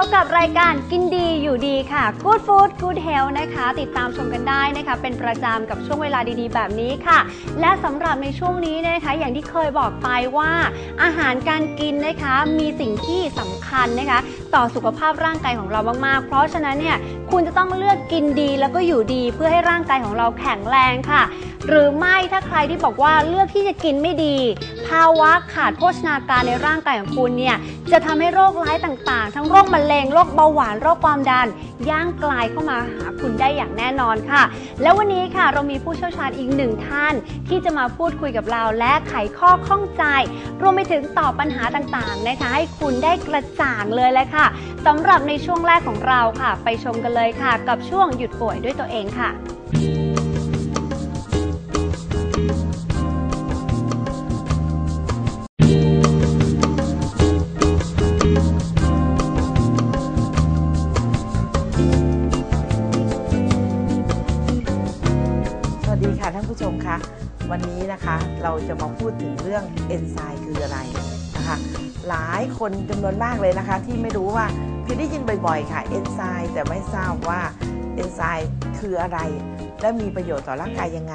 พบกับรายการกินดีอยู่ดีค่ะ Good Food Good Health นะคะ ติดตามชมกันได้นะคะ เป็นประจำกับช่วงเวลาดีๆ แบบนี้ค่ะ และสำหรับในช่วงนี้นะคะ อย่างที่เคยบอกไปว่า อาหารการกินนะคะมีสิ่งที่สำคัญนะคะ ต่อสุขภาพร่างกายของเรามากๆ เพราะฉะนั้นเนี่ยคุณจะต้องเลือกกินดีแล้วก็อยู่ดีเพื่อให้ร่างกายของเราแข็งแรงค่ะ หรือไม่ถ้าใครที่บอกว่าเลือกที่จะกินไม่ดี ภาวะขาดโภชนาการในร่างกายของคุณเนี่ยจะทำให้โรคร้ายต่างๆ ทั้งโรคมะเร็งโรคเบาหวานโรคความดันย่างกลายเข้ามาหาคุณได้อย่างแน่นอนค่ะ แล้ววันนี้ค่ะเรามีผู้เชี่ยวชาญอีกหนึ่งท่าน ที่จะมาพูดคุยกับเราและไขข้อข้องใจ รวมไปถึงตอบปัญหาต่างๆนะคะให้คุณได้กระจ่างเลยแหละค่ะสำหรับในช่วงแรกของเราค่ะ ไปชมกันเลยค่ะ กับช่วงหยุดป่วยด้วยตัวเองค่ะสวัสดีค่ะท่านผู้ชมคะวันนี้นะคะเราจะมาพูดถึงเรื่องเอนไซม์คืออะไรนะคะ หลายคนจำนวนมากเลยนะคะ ที่ไม่รู้ว่าเคยได้ยินบ่อยๆ ค่ะเอนไซม์แต่ไม่ทราบว่าเอนไซม์คืออะไร และมีประโยชน์ต่อร่างกายยังไง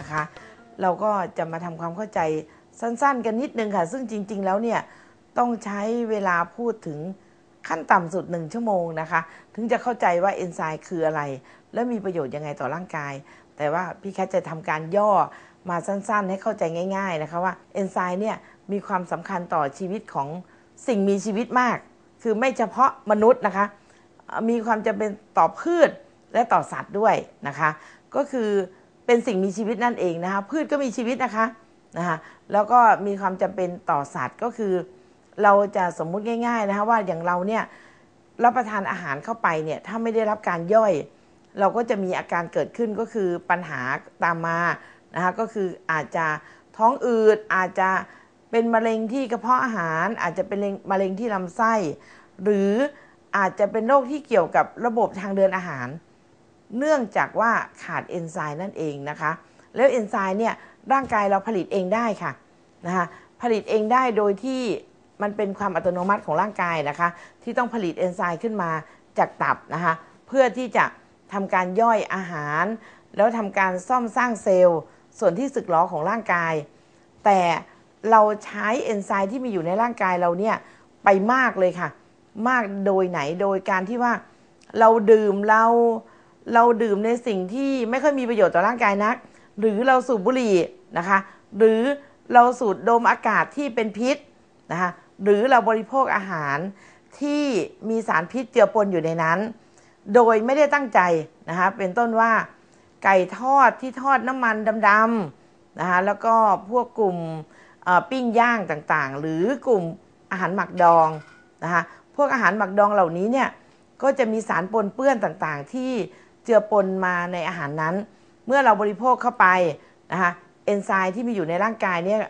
นะคะ เราก็จะมาทำความเข้าใจสั้นๆ กันนิดนึงค่ะ ซึ่งจริง ๆ แล้วเนี่ยต้องใช้เวลาพูดถึงขั้นต่ำสุดหนึ่งชั่วโมงนะคะ ถึงจะเข้าใจว่าเอนไซม์คืออะไร และมีประโยชน์ยังไงต่อร่างกาย แต่ว่าพี่แคทจะทำการย่อมาสั้นๆ ให้เข้าใจง่าย ๆนะคะว่าเอนไซม์เนี่ย มีความสำคัญต่อชีวิตของสิ่งมีชีวิตมาก คือไม่เฉพาะมนุษย์นะคะ มีความจำเป็นต่อพืชและต่อสัตว์ด้วยนะคะ ก็คือเป็นสิ่งมีชีวิตนั่นเองนะคะ พืชก็มีชีวิตนะคะนะคะ แล้วก็มีความจำเป็นต่อสัตว์ก็คือ เราจะสมมุติง่าย ๆนะคะว่าอย่างเราเนี่ยรับประทานอาหารเข้าไปเนี่ยถ้าไม่ได้รับการย่อย เราก็จะมีอาการเกิดขึ้นก็คือปัญหาตามมานะคะก็คืออาจจะท้องอืดอาจจะ เป็นมะเร็งที่กระเพาะอาหาร อาจจะเป็นมะเร็งที่ลำไส้ หรืออาจจะเป็นโรคที่เกี่ยวกับระบบทางเดินอาหาร เนื่องจากว่าขาดเอนไซม์นั่นเองนะคะ แล้วเอนไซม์เนี่ยร่างกายเราผลิตเองได้ค่ะนะคะผลิตเองได้โดยที่มันเป็นความอัตโนมัติของร่างกายนะคะ ที่ต้องผลิตเอนไซม์ขึ้นมาจากตับนะคะเพื่อที่จะทำการย่อยอาหาร แล้วทำการซ่อมสร้างเซลล์ ส่วนที่สึกหรอของร่างกาย แต่ เราใช้เอนไซม์ที่มีอยู่ในร่างกายเราเนี่ยไปมากเลยค่ะ มากโดยไหนโดยการที่ว่าเราดื่มเราเราดื่มในสิ่งที่ไม่ค่อยมีประโยชน์ต่อร่างกายนัก หรือเราสูบบุหรี่นะคะ หรือเราสูดดมอากาศที่เป็นพิษนะคะหรือเราบริโภคอาหารที่มีสารพิษเจือปนอยู่ในนั้น โดยไม่ได้ตั้งใจนะคะเป็นต้นว่าไก่ทอดที่ทอดน้ำมันดำๆนะคะแล้วก็พวกกลุ่ม ปิ้งย่างต่างๆ หรือกลุ่มอาหารหมักดองนะคะพวกอาหารหมักดองเหล่านี้เนี่ยก็จะมีสารปนเปื้อนต่างๆ ที่เจือปนมาในอาหารนั้น เมื่อเราบริโภคเข้าไปนะคะเอนไซม์ที่มีอยู่ในร่างกายเนี่ย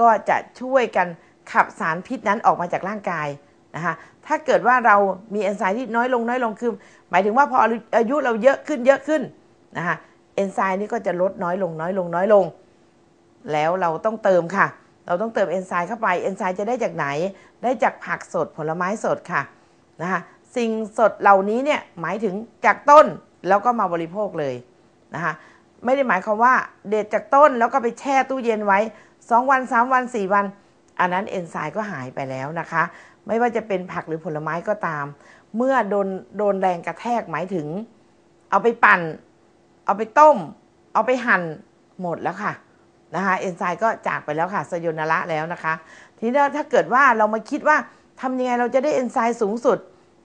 ก็จะช่วยกันขับสารพิษนั้นออกมาจากร่างกายนะคะถ้าเกิดว่าเรามีเอนไซม์ที่น้อยลงน้อยลงคือ หมายถึงว่าพออายุเราเยอะขึ้นเยอะขึ้นนะคะเอนไซม์นี่ก็จะลดน้อยลงน้อยลงน้อยลง แล้วเราต้องเติมค่ะ เราต้องเติมเอนไซม์เข้าไป เอนไซม์จะได้จากไหน ได้จากผักสดผลไม้สดค่ะนะคะสิ่งสดเหล่านี้เนี่ยหมายถึงจากต้นแล้วก็มาบริโภคเลยนะคะไม่ได้หมายความว่าเด็ดจากต้นแล้วก็ไปแช่ตู้เย็นไว้ 2 วัน 3 วัน 4 วัน อันนั้นเอนไซม์ก็หายไปแล้วนะคะ ไม่ว่าจะเป็นผักหรือผลไม้ก็ตาม เมื่อโดนโดนแรงกระแทกหมายถึง เอาไปปั่น เอาไปต้ม เอาไปหั่นหมดแล้วค่ะ นะคะเอนไซม์ก็จากไปแล้วค่ะสยนละแล้วนะคะ ทีนี้ถ้าเกิดว่าเรามาคิดว่าทำยังไงเราจะได้เอนไซม์สูงสุด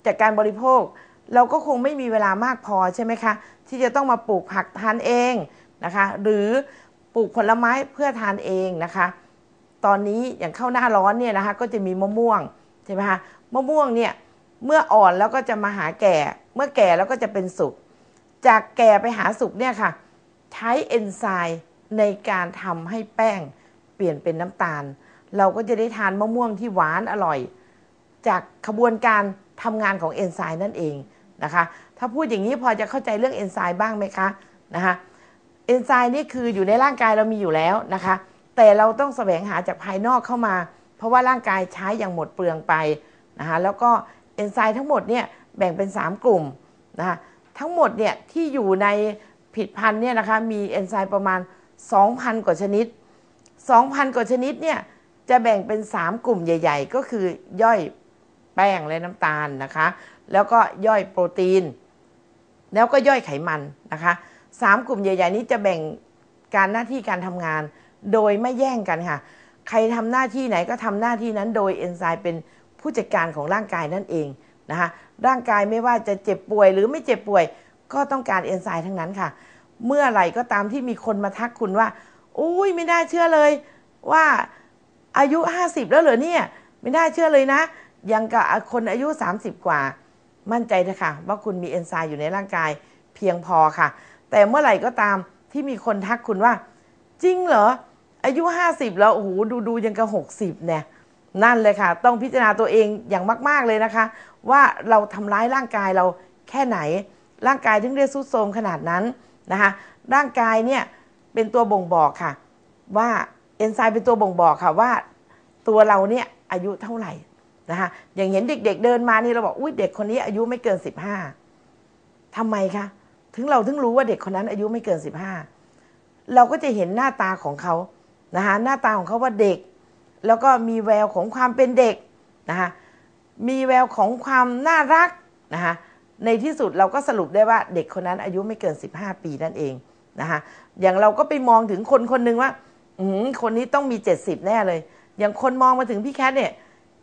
จากการบริโภค เราก็คงไม่มีเวลามากพอใช่ไหมคะที่จะต้องมาปลูกผักทานเองนะคะหรือปลูกผลไม้เพื่อทานเองนะคะ ตอนนี้อย่างเข้าหน้าร้อนเนี่ยนะคะก็จะมีมะม่วงใช่ไหมคะมะม่วงเนี่ยเมื่ออ่อนแล้วก็จะมาหาแก่ เมื่อแก่แล้วก็จะเป็นสุกจากแก่ไปหาสุกเนี่ยค่ะ ใช้เอนไซม์ ในการทำให้แป้งเปลี่ยนเป็นน้ำตาล เราก็จะได้ทานมะม่วงที่หวานอร่อย จากขบวนการทำงานของเอนไซม์นั่นเองนะคะ ถ้าพูดอย่างนี้พอจะเข้าใจเรื่องเอนไซม์บ้างไหมคะนะคะเอนไซม์นี่คืออยู่ในร่างกายเรามีอยู่แล้วนะคะ แต่เราต้องแสวงหาจากภายนอกเข้ามา เพราะว่าร่างกายใช้อย่างหมดเปลืองไปนะคะแล้วก็เอนไซม์ทั้งหมดเนี่ยแบ่งเป็น 3 กลุ่มนะคะทั้งหมดเนี่ยที่อยู่ในผิดพันธุ์เนี่ยนะคะมีเอนไซม์ประมาณ 2,000 กว่าชนิด 2,000 กว่าชนิดเนี่ยจะแบ่งเป็น 3 กลุ่มใหญ่ ๆ ก็คือย่อยแป้งและน้ำตาลนะคะ แล้วก็ย่อยโปรตีน แล้วก็ย่อยไขมันนะคะสามกลุ่มใหญ่ ๆ นี้จะแบ่งการหน้าที่การทำงาน โดยไม่แย่งกันค่ะ ใครทำหน้าที่ไหนก็ทำหน้าที่นั้น โดยเอนไซม์เป็นผู้จัดการของร่างกายนั่นเองนะคะร่างกายไม่ว่าจะเจ็บป่วยหรือไม่เจ็บป่วย ก็ต้องการเอนไซม์ทั้งนั้นค่ะ เมื่อไหร่ก็ตามที่มีคนมาทักคุณว่า อุ้ยไม่น่าเชื่อเลยว่าอายุ 50 แล้วเหรอเนี่ย ไม่น่าเชื่อเลยนะ ยังกับคนอายุ 30 กว่า มั่นใจเถอะคะว่าคุณมีเอนไซม์อยู่ในร่างกายเพียงพอค่ะ แต่เมื่อไหร่ก็ตามที่มีคนทักคุณว่า จริงเหรอ อายุ 50 แล้วโอ้โหดูดูยังกับ 60 เนี่ยนั่นเลยค่ะ ต้องพิจารณาตัวเองอย่างมาก ๆ เลยนะคะ ว่าเราทำร้ายร่างกายเราแค่ไหน ร่างกายถึงได้สุดโทรมขนาดนั้น นะคะร่างกายเนี่ยเป็นตัวบ่งบอกค่ะ ว่าเอนไซม์เป็นตัวบ่งบอกค่ะว่าตัวเราเนี่ยอายุเท่าไหร่นะคะอย่างเห็นเด็ก ๆเดินมานี่เราบอกอุ้ยเด็กคนนี้อายุไม่เกิน15ทำไมคะถึงเราถึงรู้ว่าเด็กคนนั้นอายุไม่เกิน15เราก็จะเห็นหน้าตาของเขานะคะหน้าตาของเขาว่าเด็ก แล้วก็มีแววของความเป็นเด็กนะคะมีแววของความน่ารักนะคะ ในที่สุดเราก็สรุปได้ว่าเด็กคนนั้นอายุไม่เกิน 15 ปีนั่นเองนะคะอย่างเราก็ไปมองถึงคนคนหนึ่งว่าอืคนนี้ต้องมี 70 แน่เลย อย่างคนมองมาถึงพี่แคทเนี่ย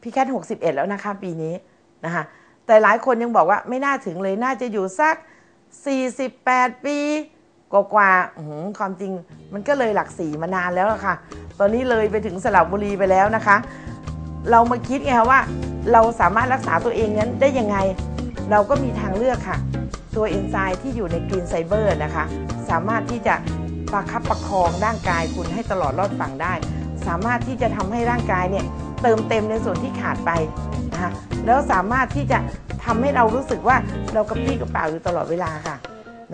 พี่แคท61 แล้วนะคะปีนี้นะคะแต่หลายคนยังบอกว่าไม่น่าถึงเลยน่าจะอยู่สัก 48 ปีกว่าๆอื้อหือความจริงมันก็เลยหลักสี่มานานแล้วล่ะค่ะ ตอนนี้เลยไปถึงสระบุรีไปแล้วนะคะ เรามาคิดไงคะว่า เราสามารถรักษาตัวเองนั้นได้ยังไง เราก็มีทางเลือกค่ะ ตัวเอนไซม์ที่อยู่ในกรีนไซเบอร์นะคะ สามารถที่จะประคับประคองร่างกายคุณให้ตลอดรอดฝั่งได้ สามารถที่จะทำให้ร่างกายเนี่ยเติมเต็มในส่วนที่ขาดไปนะคะแล้วสามารถที่จะทำให้เรารู้สึกว่าเรากระปี้กระเป๋าอยู่ตลอดเวลาค่ะ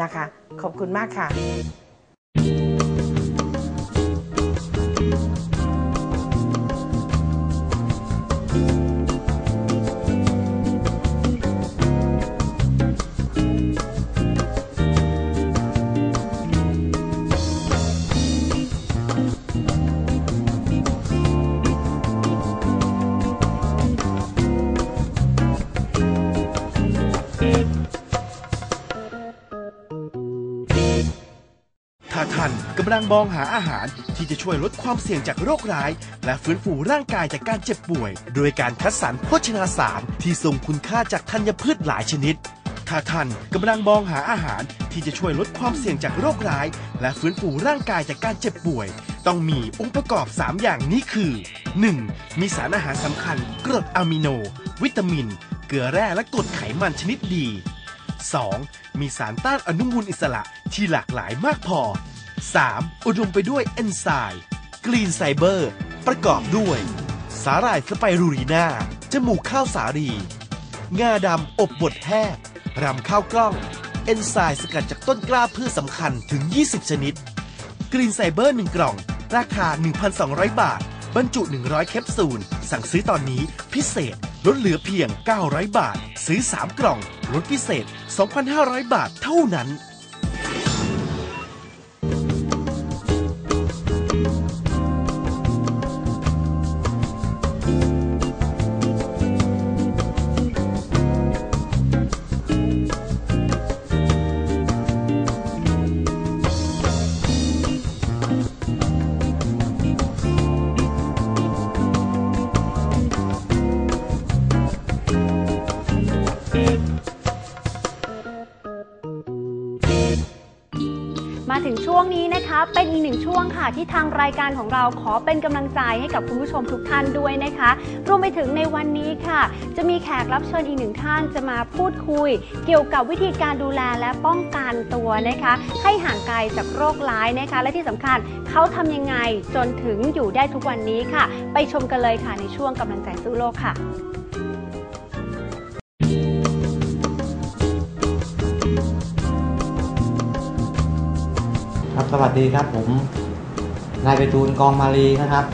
นะคะ ขอบคุณมากค่ะำลังมองหาอาหารที่จะช่วยลดความเสี่ยงจากโรคร้าย และฟื้นฟูร่างกายจากการเจ็บป่วย โดยการคัดสรรโภชนาสารที่ทรงคุณค่าจากธัญพืชหลายชนิด ถ้าท่านกำลังมองหาอาหารที่จะช่วยลดความเสี่ยงจากโรคร้าย และฟื้นฟูร่างกายจากการเจ็บป่วย ต้องมีองค์ประกอบ 3 อย่างนี้คือ 1. มีสารอาหารสำคัญกรดอะมิโน วิตามิน เกลือแร่และกรดไขมันชนิดดี 2. มีสารต้านอนุมูลอิสระที่หลากหลายมากพอ 3. อุดมไปด้วยเอนไซม์กรีนไซเบอร์ ประกอบด้วย สาหร่ายสไปรูรีนาจมูกข้าวสาลี งาดำอบบดแห้งรำข้าวกล้อง เอนไซม์สกัดจากต้นกล้าพืชสำคัญถึง 20 ชนิด กรีนไซเบอร์ 1 กล่อง ราคา 1,200 บาท บรรจุ 100 แคปซูล สั่งซื้อตอนนี้พิเศษ ลดเหลือเพียง 900 บาท ซื้อ 3 กล่อง ลดพิเศษ 2,500 บาทเท่านั้น เป็นอีกหนึ่งช่วงค่ะ ที่ทางรายการของเราขอเป็นกำลังใจให้กับคุณผู้ชมทุกท่านด้วยนะคะ รวมไปถึงในวันนี้ค่ะ จะมีแขกรับเชิญอีกหนึ่งท่านจะมาพูดคุย เกี่ยวกับวิธีการดูแลและป้องกันตัวนะคะ ให้ห่างไกลจากโรคร้ายนะคะ และที่สำคัญเขาทำยังไงจนถึงอยู่ได้ทุกวันนี้ค่ะ ไปชมกันเลยค่ะในช่วงกำลังใจสู้โลกค่ะ วัสดีครับผม นายไปทูลกองมาลีนะครับ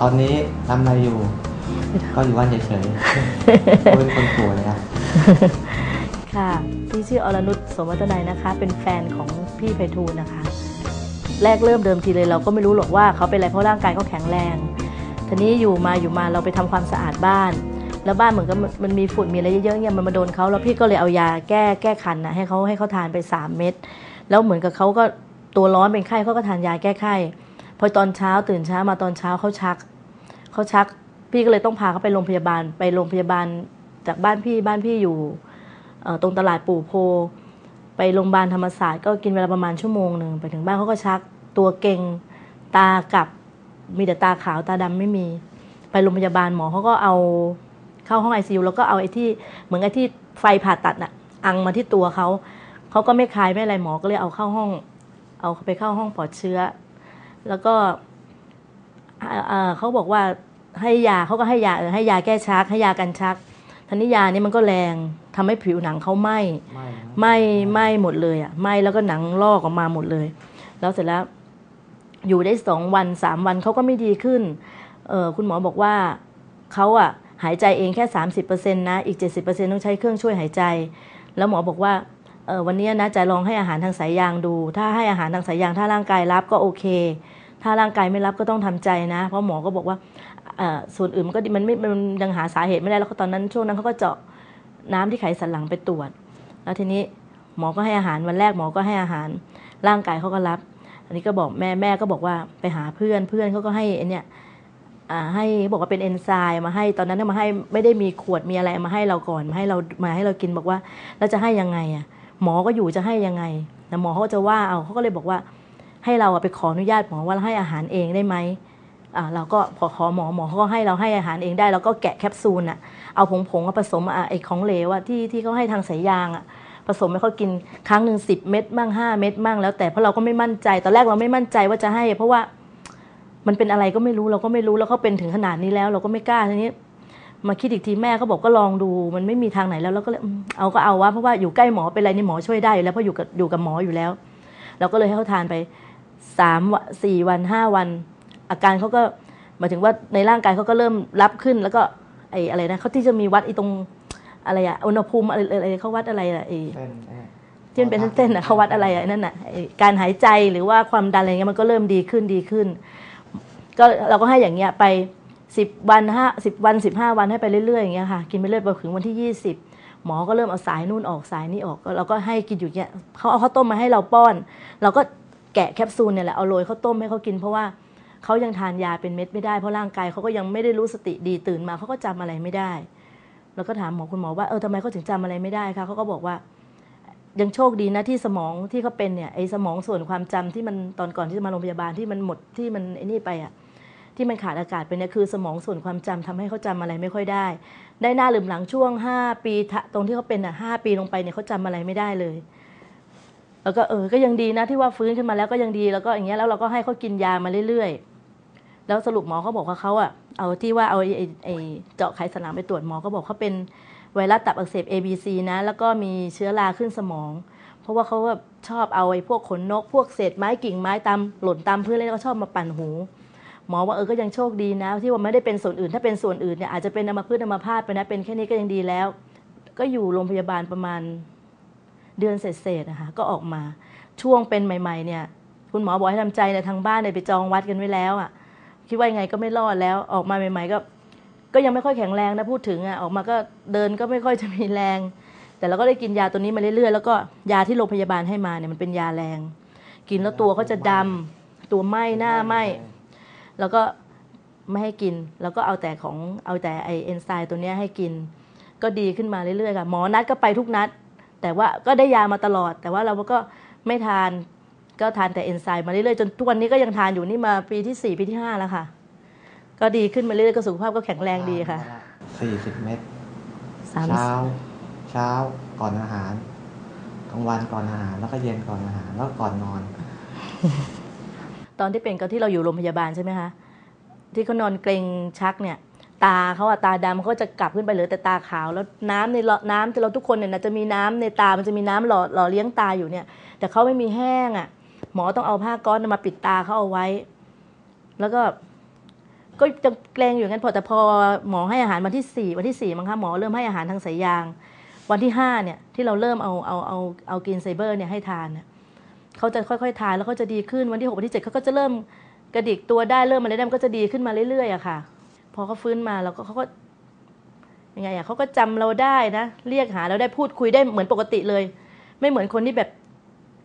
ตอนนี้ทำอะไรอยู่ ก็อยู่บ้านเฉยๆก็เป็นคนป่วยนะค่ะพี่ชื่ออรนุชสมวัฒนัยนะคะ เป็นแฟนของพี่ไพฑูรย์นะคะ แรกเริ่มเดิมทีเลยเราก็ไม่รู้หรอกว่าเขาเป็นอะไรเพราะร่างกายเขาแข็งแรงทีนี้อยู่มาอยู่มาเราไปทำความสะอาดบ้าน แล้วบ้านเหมือนกับมันมันมีฝุ่นมีอะไรเยอะๆเนี่ยมันมาโดนเขาแล้วพี่ก็เลยเอายาแก้แก้คันนะให้เขาให้เขาทานไป 3 เม็ดแล้วเหมือนกับเขาก็ ตัวร้อนเป็นไข้เขาก็ทานยาแก้ไข้พอตอนเช้าตื่นเช้ามาตอนเช้าเขาชักเขาชัก พี่ก็เลยต้องพาเขาไปโรงพยาบาลไปโรงพยาบาลจากบ้านพี่บ้านพี่อยู่ตรงตลาดปู่โพ ไปโรงพยาบาลธรรมศาสตร์ก็กินเวลาประมาณชั่วโมงหนึ่งไปถึงบ้านเขาก็ชักตัวเก่งตากับมีแต่ตาขาวตาดำไม่มี ไปโรงพยาบาลหมอเขาก็เอาเข้าห้องไอซียูแล้วก็เอาไอ้ที่เหมือนไอ้ที่ไฟผ่าตัดน่ะอังมาที่ตัวเขาเขาก็ไม่คลายไม่อะไรหมอก็เลยเอาเข้าห้อง เอาไปเข้าห้องปลอดเชื้อ แล้วก็อ่าอ่าเขาบอกว่าให้ยาเขาก็ให้ยาเออให้ยาแก้ชัก ให้ยากันชักทันนี้ยานี่มันก็แรงทำให้ผิวหนังเขาไหม้ไม่ไหม้ไหม้หมดเลยอะไหม้แล้วก็หนังลอกออกมาหมดเลย แล้วเสร็จแล้ว อยู่ได้สองวันสามวันเขาก็ไม่ดีขึ้นเออคุณหมอบอกว่าเขาอะหายใจเองแค่สามสิบเปอร์เซ็นต์นะ อีกเจ็ดสิบเปอร์เซ็นต์ต้องใช้เครื่องช่วยหายใจ แล้วหมอบอกว่า เออวันนี้นะจะลองให้อาหารทางสายยางดู ถ้าให้อาหารทางสายยางถ้าร่างกายรับก็โอเค ถ้าร่างกายไม่รับก็ต้องทำใจนะ เพราะหมอก็บอกว่าเออส่วนอื่นมันก็มันไม่มันยังหาสาเหตุไม่ได้แล้วตอนนั้นช่วงนั้นเขาก็เจาะน้ำที่ไขสันหลังไปตรวจ แล้วทีนี้หมอก็ให้อาหารวันแรกหมอก็ให้อาหาร ร่างกายเขาก็รับ อันนี้ก็บอกแม่แม่ก็บอกว่าไปหาเพื่อนเพื่อนเขาก็ให้เนี่ยให้บอกว่าเป็นเอนไซม์มาให้ตอนนั้นมาให้ไม่ได้มีขวดมีอะไรมาให้เราก่อนมาให้เรามาให้เรากินบอกว่าแล้วจะให้ยังไงอะ หมอก็อยู่จะให้ยังไงแต่หมอเขาก็จะว่าเอาเขาก็เลยบอกว่า ให้เราไปขออนุญาตหมอว่าให้อาหารเองได้ไหมเราก็พอขอหมอหมอเขาก็ให้เราให้อาหารเองได้เราก็แกะแคปซูลอะเอาผงผงๆมาผสมอะไอของเหลวอะที่ที่เขาให้ทางสายยางอะผสมให้เขากินครั้งหนึ่งสิบเม็ดมั่งห้าเม็ดมั่งแล้วแต่เพราะเราก็ไม่มั่นใจตอนแรกเราไม่มั่นใจว่าจะให้ เพราะว่ามันเป็นอะไรก็ไม่รู้เราก็ไม่รู้แล้วเขาเป็นถึงขนาดนี้แล้ว เราก็ไม่กล้าทีนี้ มาคิดอีกทีแม่เขาบอกก็ลองดู มันไม่มีทางไหนแล้วเราก็เลยอืมเอาก็เอาวะเพราะว่าอยู่ใกล้หมอเป็นไรนี่หมอช่วยได้อยู่แล้วเพราะอยู่กับอยู่กับหมออยู่แล้ว เราก็เลยให้เขาทานไปสามวันสี่วันห้าวัน อาการเขาก็หมายถึงว่าในร่างกายเขาก็เริ่มรับขึ้น แล้วก็ไอ้อะไรนะเขาที่จะมีวัดไอ้ตรงอะไรอะอุณหภูมิอะไรอะไรเขาวัดอะไรอะไอ้เส้นเอ้ยที่มันเป็นเส้นๆน่ะเขาวัดอะไรอะนั่นน่ะไอ้การหายใจหรือว่าความดันอะไรเงี้ยมันก็เริ่มดีขึ้นดีขึ้น ก็เราก็ให้อย่างเงี้ยไป สิบวันห้าสิบวันสิบห้าวันให้ไปเรื่อยๆอย่างเงี้ยค่ะกินไปเรื่อยไปถึงวันที่ยี่สิบหมอก็เริ่มเอาสายนู่นออกสายนี่ออกเราก็ให้กินอยู่เงี้ยเขาเอาข้าวต้มมาให้เราป้อน เราก็แกะแคปซูลเนี่ยแหละเอาโรยข้าวต้มให้เขากินเพราะว่าเขายังทานยาเป็นเม็ดไม่ได้เพราะร่างกายเขาก็ยังไม่ได้รู้สติดีตื่นมาเขาก็จำอะไรไม่ได้ แล้วก็ถามหมอคุณหมอว่าเออทำไมเขาถึงจำอะไรไม่ได้คะเขาก็บอกว่ายังโชคดีนะที่สมองที่เขาเป็นเนี่ยไอ้สมองส่วนความจำที่มันตอนก่อนที่จะมาโรงพยาบาลที่มันหมดที่มันไอ้นี่ไปอะ ที่มันขาดอากาศไปเนี่ยคือสมองส่วนความจำทำให้เขาจำอะไรไม่ค่อยได้ ได้หน้าลืมหลังช่วง 5 ปีทะตรงที่เขาเป็นอะห้าปีลงไปเนี่ยเขาจำอะไรไม่ได้เลย แล้วก็เออก็ยังดีนะที่ว่าฟื้นขึ้นมาแล้วก็ยังดีแล้วก็อย่างเงี้ยแล้วเราก็ให้เขากินยามาเรื่อยๆ แล้วสรุปหมอเขาบอกว่าเขาอะเอาที่ว่าเอาไอ้ไอ้ไอ้เจาะไขสันหลังไปตรวจหมอก็บอกเขาเป็นไวรัสตับอักเสบ ABC นะ แล้วก็มีเชื้อราขึ้นสมอง เพราะว่าเขาแบบชอบเอาไอ้พวกขนนก พวกเศษไม้กิ่งไม้ตามหล่นตามพื้นแล้วก็ชอบมาปั่นหู หมอว่าเออก็ยังโชคดีนะ ที่ว่าไม่ได้เป็นส่วนอื่น ถ้าเป็นส่วนอื่นเนี่ยอาจจะเป็นอัมพฤกษ์อัมพาตไปนะเป็นแค่นี้ก็ยังดีแล้ว ก็อยู่โรงพยาบาลประมาณเดือนเศษๆนะคะก็ออกมาช่วงเป็นใหม่ ๆ เนี่ย คุณหมอบอกให้ทำใจเนี่ยทางบ้านเนี่ยไปจองวัดกันไว้แล้วอะคิดว่ายังไงก็ไม่รอดแล้วออกมาใหม่ ๆ ก็ ก็ยังไม่ค่อยแข็งแรงนะพูดถึงอะออกมาก็เดินก็ไม่ค่อยจะมีแรง แต่เราก็ได้กินยาตัวนี้มาเรื่อยๆแล้วก็ยาที่โรงพยาบาลให้มาเนี่ยมันเป็นยาแรง กินแล้วตัวเขาจะดำตัวไหม้หน้าไหม้ แล้วก็ไม่ให้กิน แล้วก็เอาแต่ของเอาแต่ไอเอนไซม์ตัวเนี้ยให้กิน ก็ดีขึ้นมาเรื่อยๆค่ะหมอนัดก็ไปทุกนัด แต่ว่าก็ได้ยามาตลอด แต่ว่าเราก็ไม่ทานก็ทานแต่เอนไซม์มาเรื่อยๆจนทุกวันนี้ก็ยังทานอยู่นี่มาปีที่สี่ปีที่ห้าแล้วค่ะ ก็ดีขึ้นมาเรื่อยๆก็สุขภาพก็แข็งแรงดีค่ะสี่สิบเม็ดสามเช้า เช้าก่อนอาหารกลางวันก่อนอาหาร แล้วก็เย็นก่อนอาหารแล้วก็ก่อนนอน ตอนที่เป็นก็ที่เราอยู่โรงพยาบาลใช่ไหมคะที่เขานอนเกรงชักเนี่ยตาเขาอะตาดำเขาก็จะกลับขึ้นไปเหลือแต่ตาขาว แล้วน้ำในหลอดน้ำที่เราทุกคนเนี่ยนะจะมีน้ำในตา มันจะมีน้ำหล่อหล่อเลี้ยงตาอยู่เนี่ย แต่เขาไม่มีแห้งอะหมอต้องเอาผ้าก๊อซมาปิดตาเขาเอาไว้ แล้วก็ ก็จะเกรงอยู่งั้นพอแต่พอหมอให้อาหารวันที่สี่วันที่สี่มั้งคะหมอเริ่มให้อาหารทางสายยาง วันที่ห้าเนี่ยที่เราเริ่มเอาเอาเอาเอากินไซเบอร์เนี่ยให้ทานเนี่ย เขาจะค่อยๆทานแล้วเขาจะดีขึ้นวันที่หกวันที่เจ็ดเขาก็จะเริ่มกระดิกตัวได้เริ่มอะไรได้มันก็จะดีขึ้นมาเรื่อยๆอะค่ะ พอเขาฟื้นมาแล้วก็เขาก็ยังไงอะเขาก็จำเราได้นะ เรียกหาเราได้พูดคุยได้เหมือนปกติเลย ไม่เหมือนคนที่แบบ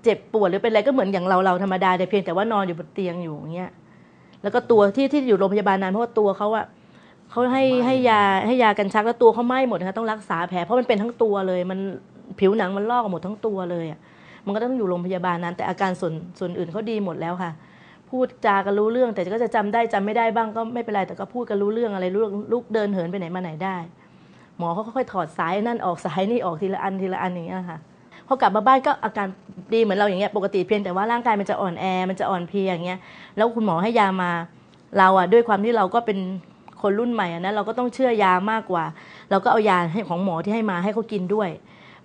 เจ็บปวดหรือเป็นอะไรก็เหมือนอย่างเราเราธรรมดาแต่เพียงแต่ว่านอนอยู่บนเตียงอยู่อย่างเงี้ยแล้วก็ตัวที่ที่อยู่โรงพยาบาลนานเพราะว่าตัวเขาอะเขาให้ให้ยาให้ยากันชักแล้วตัวเขาไหม้หมดนะคะต้องรักษาแผลเพราะมันเป็นทั้งตัวเลย มันผิวหนังมันลอกออกหมดทั้งตัวเลยอะ มันก็ต้องอยู่โรงพยาบาลนานแต่อาการส่วนส่วนอื่นเขาดีหมดแล้วค่ะ พูดจากันรู้เรื่อง แต่ก็จะจำได้จำไม่ได้บ้างก็ไม่เป็นไรแต่ก็พูดกันรู้เรื่องอะไรรู้เรื่องลุกเดินเหินไปไหนมาไหนได้ หมอเขาค่อยๆถอดสายนั่นออกสายนี่ออกทีละอันทีละอันอย่างเงี้ยค่ะพอกลับมาบ้านก็อาการดีเหมือนเราอย่างเงี้ยปกติเพียงแต่ว่าร่างกายมันจะอ่อนแอมันจะอ่อนเพลียอย่างเงี้ยแล้วคุณหมอให้ยามาเราอะด้วยความที่เราก็เป็นคนรุ่นใหม่อะนะเราก็ต้องเชื่อยามากกว่า เราก็เอายาให้ของหมอที่ให้มาให้เขากินด้วย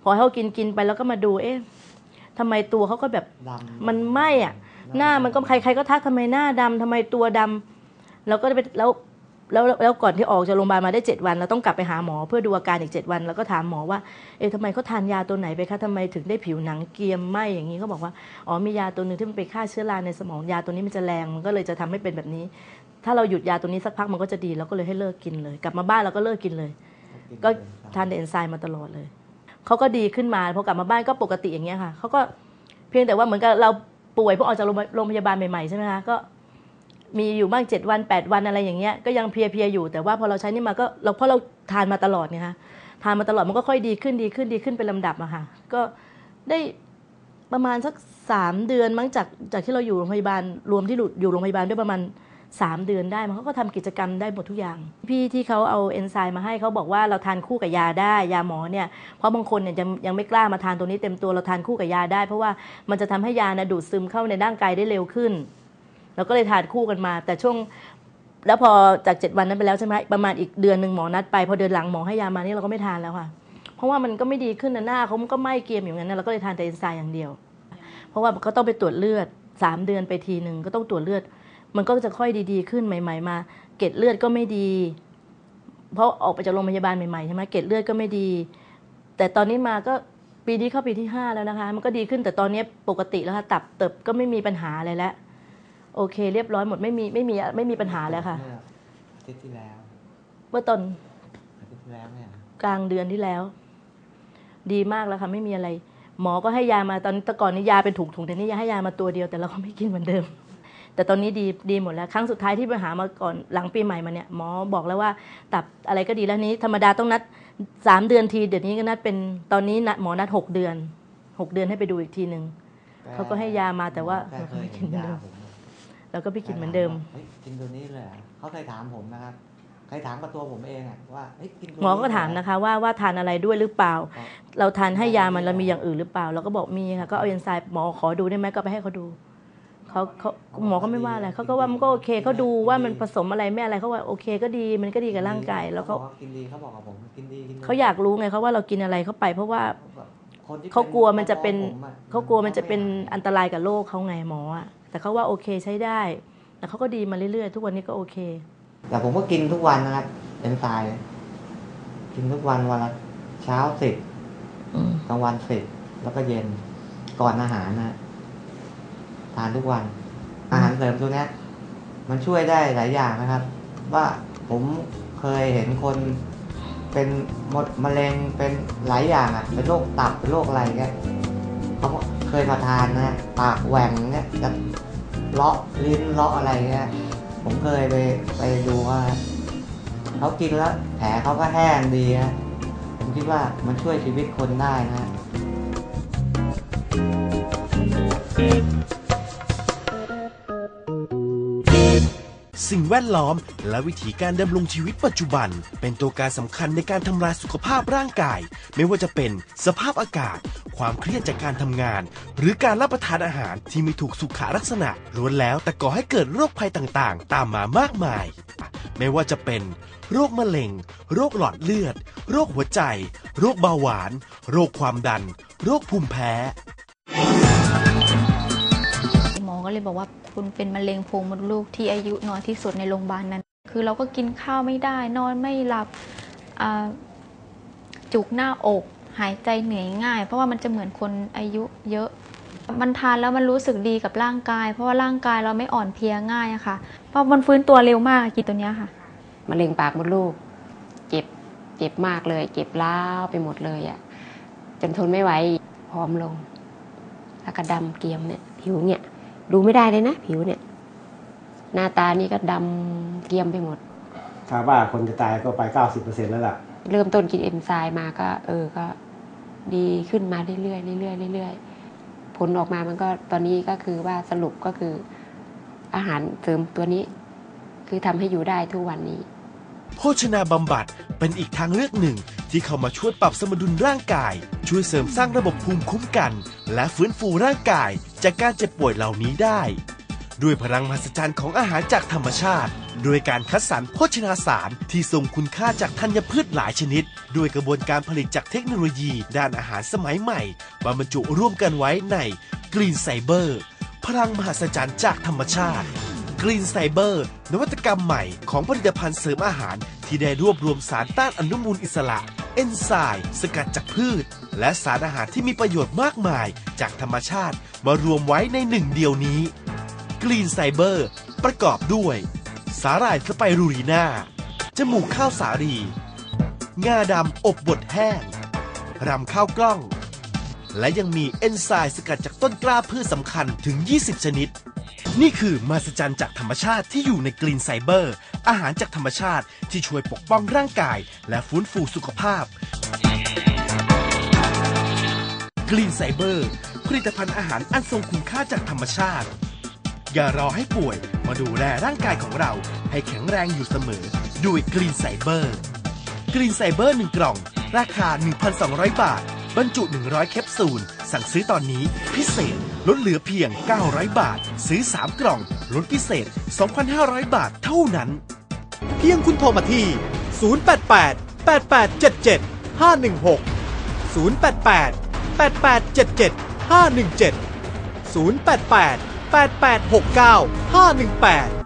พอให้เขากินกินไปแล้วก็มาดูเอ๊ะ ทำไมตัวเขาก็แบบดำมันไหม้อะหน้ามันก็ใครใครก็ทักทำไมหน้าดำทำไมตัวดำเราก็ไปแล้วแล้วแล้วก่อนที่ออกจากโรงพยาบาลมาได้เจ็ดวัน เราต้องกลับไปหาหมอเพื่อดูอาการอีกเจ็ดวัน แล้วก็ถามหมอว่าเอ๊ะทำไมเขาทานยาตัวไหนไปคะทำไมถึงได้ผิวหนังเกรียมไหมอย่างนี้เขาบอกว่าอ๋อมียาตัวหนึ่งที่มันไปฆ่าเชื้อราในสมองยาตัวนี้มันจะแรงมันก็เลยจะทำให้เป็นแบบนี้ ถ้าเราหยุดยาตัวนี้สักพักมันก็จะดีเราก็เลยให้เลิกกินเลย กลับมาบ้านเราก็เลิกกินเลย ก็ทานเดนไซม์มาตลอดเลย เขาก็ดีขึ้นมาพอกลับมาบ้านก็ปกติอย่างเงี้ยค่ะเขาก็เพียงแต่ว่าเหมือนกับเราป่วยพอออกจากโรงพยาบาลใหม่ๆใช่ไหมคะก็มีอยู่บ้างเจ็ดวันแปดวันอะไรอย่างเงี้ยก็ยังเพลียๆอยู่ แต่ว่าพอเราใช้นี่มาก็เราเพราะเราทานมาตลอดเนี่ยค่ะทานมาตลอดมันก็ค่อยดีขึ้นดีขึ้นดีขึ้นเป็นลำดับอะค่ะ ก็ได้ประมาณสักสามเดือนมั้งจากจากที่เราอยู่โรงพยาบาลรวมที่อยู่โรงพยาบาลด้วยประมาณ สามเดือนได้มันเขาก็ทำกิจกรรมได้หมดทุกอย่าง พี่ที่เขาเอาเอนไซม์มาให้เขาบอกว่าเราทานคู่กับยาได้ยาหมอเนี่ยเพราะบางคนเนี่ยยังยังไม่กล้ามาทานตัวนี้เต็มตัวเราทานคู่กับยาได้ เพราะว่ามันจะทำให้ยานะดูดซึมเข้าในร่างกายได้เร็วขึ้นเราก็เลยทานคู่กันมา แต่ช่วงแล้วพอจากเจ็ดวันนั้นไปแล้วใช่ไหมประมาณอีกเดือนหนึ่งหมอนัดไปพอเดือนหลังหมอให้ยามานี่เราก็ไม่ทานแล้วค่ะเพราะว่ามันก็ไม่ดีขึ้นนะหน้าเขามันก็ไหม้เกรียมอย่างนั้นนะเราก็เลยทานแต่เอนไซม์อย่างเดียว เพราะว่าก็ต้องไปตรวจเลือดสามเดือนไปทีหนึ่งก็ต้องตรวจเลือด มันก็จะค่อยดีๆ ขึ้นใหม่ ๆ มา เกล็ดเลือดก็ไม่ดี เพราะออกไปจากโรงพยาบาลใหม่ๆใช่ไหมเกล็ดเลือดก็ไม่ดี แต่ตอนนี้มาก็ปีนี้เข้าปีที่ห้าแล้วนะคะ มันก็ดีขึ้นแต่ตอนนี้ปกติแล้วค่ะตับเติบก็ไม่มีปัญหาอะไรแล้วโอเค เรียบร้อยหมดไม่มีไม่มีไม่มีปัญหาแล้วค่ะเมื่ออาทิตย์ที่แล้วเมื่อตอนอาทิตย์ที่แล้วเนี่ยกลางเดือนที่แล้ว ดีมากแล้วค่ะไม่มีอะไร หมอก็ให้ยามาตอนแต่ก่อนนี้ยาเป็นถุงถุงๆแต่นี่ยาให้ยามาตัวเดียวแต่เราก็ไม่กินเหมือนเดิม แต่ตอนนี้ดีดีหมดแล้ว ครั้งสุดท้ายที่ไปหามาก่อนหลังปีใหม่มาเนี่ยหมอบอกแล้วว่าตับอะไรก็ดีแล้วนี้ธรรมดาต้องนัดสามเดือนทีเดี๋ยวนี้ก็นัดเป็นตอนนี้นัดหมอนัดหกเดือนหกเดือนให้ไปดูอีกทีหนึ่งเขาก็ให้ยามาแต่ว่าแกเคยไม่กิเห็นนเหมือนยาเดิมผมอะเราก็ไปกินเหมือนเดิมเฮ้ยกินตัวนี้เลยเหรอเขาเคยถามผมนะครับเคยถามกับตัวผมเองอะว่าเฮ้ยกินตัวหมอก็นี้ถามเหรอนะคะว่าว่าทานอะไรด้วยหรือเปล่าครับเราทานให้ยามันเรามีอย่างอื่นหรือเปล่า เราก็บอกมีค่ะก็เอาเอนไซม์หมอขอดูได้ไหมก็ไปให้เขาดู เขาเขาหมอก็ไม่ว่าอะไรเขาก็ว่ามันก็โอเคเขาดูว่ามันผสมอะไรไม่อะไรเขาว่าโอเคก็ดีมันก็ดีกับร่างกายแล้วเขาบอกกินดีเขาบอกกับผมกินดีกินดีเขาอยากรู้ไงเขาว่าเรากินอะไรเข้าไป เพราะว่าคนที่เขากลัวมันจะเป็นผมอะเขากลัวมันจะเป็นอันตรายกับโรคเขาไงหมออะแต่เขาว่าโอเคใช้ได้แต่เขาก็ดีมาเรื่อยๆ ทุกวันนี้ก็โอเค แต่ผมก็กินทุกวันนะครับเอนไซม์กินทุกวันวันละเช้าสิบอืมกลางวันสิบแล้วก็เย็นก่อนอาหารนะ ทานทุกวัน อาหารเสริมตัวเนี้ยมันช่วยได้หลายอย่างนะครับ ว่าผมเคยเห็นคนเป็นมดมะเร็งเป็นหลายอย่างอะเป็นโรคตับเป็นโรคอะไรเงี้ยเขาก็เคยมาทานนะปากแหว่งเงี้ยจะเลาะลิ้นเลาะอะไรเงี้ยผมเคยไปไปดูว่าเขากินแล้วแผลเขาก็แห้งดีนะผมคิดว่ามันช่วยชีวิตคนได้นะ สิ่งแวดล้อม และวิถีการดำรงชีวิตปัจจุบัน เป็นตัวการสำคัญในการทำลายสุขภาพร่างกาย ไม่ว่าจะเป็นสภาพอากาศ ความเครียดจากการทำงาน หรือการรับประทานอาหารที่ไม่ถูกสุขลักษณะล้วนแล้วแต่ก่อให้เกิดโรคภัยต่างๆ ตามมามากมาย ไม่ว่าจะเป็น โรคมะเร็ง โรคหลอดเลือด โรคหัวใจ โรคเบาหวาน โรคความดัน โรคภูมิแพ้ หมอก็เลยบอกว่า คุณเป็นมะเร็งโพรงมดลูกที่อายุน้อยที่สุดในโรงพยาบาลนั้น คือเราก็กินข้าวไม่ได้ นอนไม่หลับจุกหน้าอก หายใจเหนื่อยง่าย เพราะว่ามันจะเหมือนคนอายุเยอะ มันทานแล้วมันรู้สึกดีกับร่างกาย เพราะว่าร่างกายเราไม่อ่อนเพลียง่ายอะค่ะ เพราะมันฟื้นตัวเร็วมากกินตัวเนี้ยค่ะมะเร็งปากมดลูก เจ็บเจ็บมากเลย เจ็บล้าไปหมดเลยอะจนทนไม่ไหวผอมลงแล้วก็ดำเกียมเนี่ยผิวเนี่ย ดูไม่ได้เลยนะผิวเนี่ย หน้าตานี่ก็ดำเกรียมไปหมดถ้าว่าคนจะตายก็ไป 90%แล้วล่ะ เริ่มต้นกินเอนไซม์มาก็ เออก็ ดีขึ้นมาเรื่อยๆเรื่อยๆเรื่อยๆผลออกมามันก็ตอนนี้ก็คือว่าสรุปก็คือ อาหารเสริมตัวนี้ คือทำให้อยู่ได้ทุกวันนี้ โภชนาบำบัดเป็นอีกทางเลือกหนึ่ง ที่เข้ามาช่วยปรับสมดุลร่างกาย ช่วยเสริมสร้างระบบภูมิคุ้มกัน และฟื้นฟูร่างกายจากการเจ็บป่วยเหล่านี้ได้ ด้วยพลังมหัศจรรย์ของอาหารจากธรรมชาติ โดยการคัดสรรโภชนาสารที่ทรงคุณค่าจากธัญพืชหลายชนิด ด้วยกระบวนการผลิตจากเทคโนโลยี ด้านอาหารสมัยใหม่มาบรรจุร่วมกันไว้ในกรีนไซเบอร์พลังมหัศจรรย์จากธรรมชาติ กรีนไซเบอร์ นวัตกรรมใหม่ของผลิตภัณฑ์เสริมอาหาร ที่ได้รวบรวมสารต้านอนุมูลอิสระ เอนไซม์สกัดจากพืช และสารอาหารที่มีประโยชน์มากมาย จากธรรมชาติมารวมไว้ในหนึ่งเดียวนี้กรีนไซเบอร์ ประกอบด้วย สาหร่ายสไปรูรีนาจมูกข้าวสาลี งาดำอบบดแห้ง รำข้าวกล้อง และยังมีเอนไซม์สกัดจากต้นกล้าพืชสำคัญถึง 20 ชนิด นี่คือมาสจันจากธรรมชาติที่อยู่ในกรีนไซเบอร์ อาหารจากธรรมชาติที่ช่วยปกป้องร่างกาย และฟื้นฟูสุขภาพกรีนไซเบอร์ ผลิตภัณฑ์อาหารอันทรงคุณค่าจากธรรมชาติ อย่ารอให้ป่วยมาดูแลร่างกายของเรา ให้แข็งแรงอยู่เสมอ ด้วยกรีนไซเบอร์กรีนไซเบอร์1กล่อง ราคา 1,200 บาท บรรจุ 100 แคปซูล สั่งซื้อตอนนี้พิเศษ ลดเหลือเพียง 900 บาท ซื้อ 3 กล่องลดพิเศษ 2,500 บาทเท่านั้น เพียงคุณโทรมาที่ 088 8877 516 088 8877 517 088 8869 518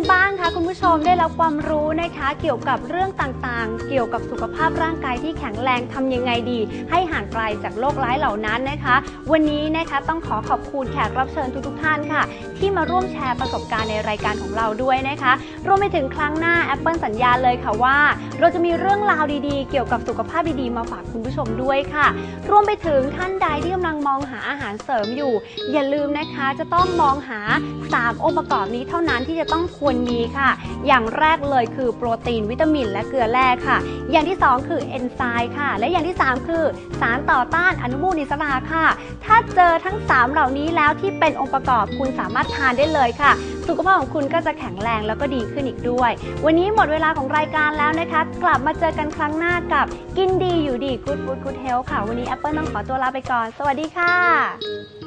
กันบ้างคะคุณผู้ชมได้รับความรู้นะคะ เกี่ยวกับเรื่องต่างๆ เกี่ยวกับสุขภาพร่างกายที่แข็งแรงทำยังไงดี ให้ห่างไกลจากโรคร้ายเหล่านั้นนะคะ วันนี้นะคะต้องขอขอบคุณแขกรับเชิญทุกๆท่านค่ะ ที่มาร่วมแชร์ประสบการณ์ในรายการของเราด้วยนะคะ รวมไปถึงครั้งหน้า Apple สัญญาเลยค่ะว่า เราจะมีเรื่องราวดีๆ เกี่ยวกับสุขภาพดีๆ มาฝากคุณผู้ชมด้วยค่ะ รวมไปถึงท่านใดที่กำลังมองหาอาหารเสริมอยู่ อย่าลืมนะคะจะต้องมองหา 3 องค์ประกอบนี้เท่านั้นที่จะต้องควรมีค่ะ อย่างแรกเลยคือโปรตีนวิตามิน และเกลือแร่ค่ะ อย่างที่ 2 คือเอนไซม์ค่ะ และอย่างที่ 3 คือสารต่อต้านอนุมูลอิสระค่ะ ถ้าเจอทั้ง 3 เหล่านี้แล้วที่เป็นองค์ประกอบคุณสามารถทานได้เลยค่ะ สุขภาพของคุณก็จะแข็งแรงแล้วก็ดีขึ้นอีกด้วย วันนี้หมดเวลาของรายการแล้วนะคะ กลับมาเจอกันครั้งหน้ากับกินดีอยู่ดี Good Food Good Health ค่ะ วันนี้แอปเปิลต้องขอตัวลาไปก่อน สวัสดีค่ะ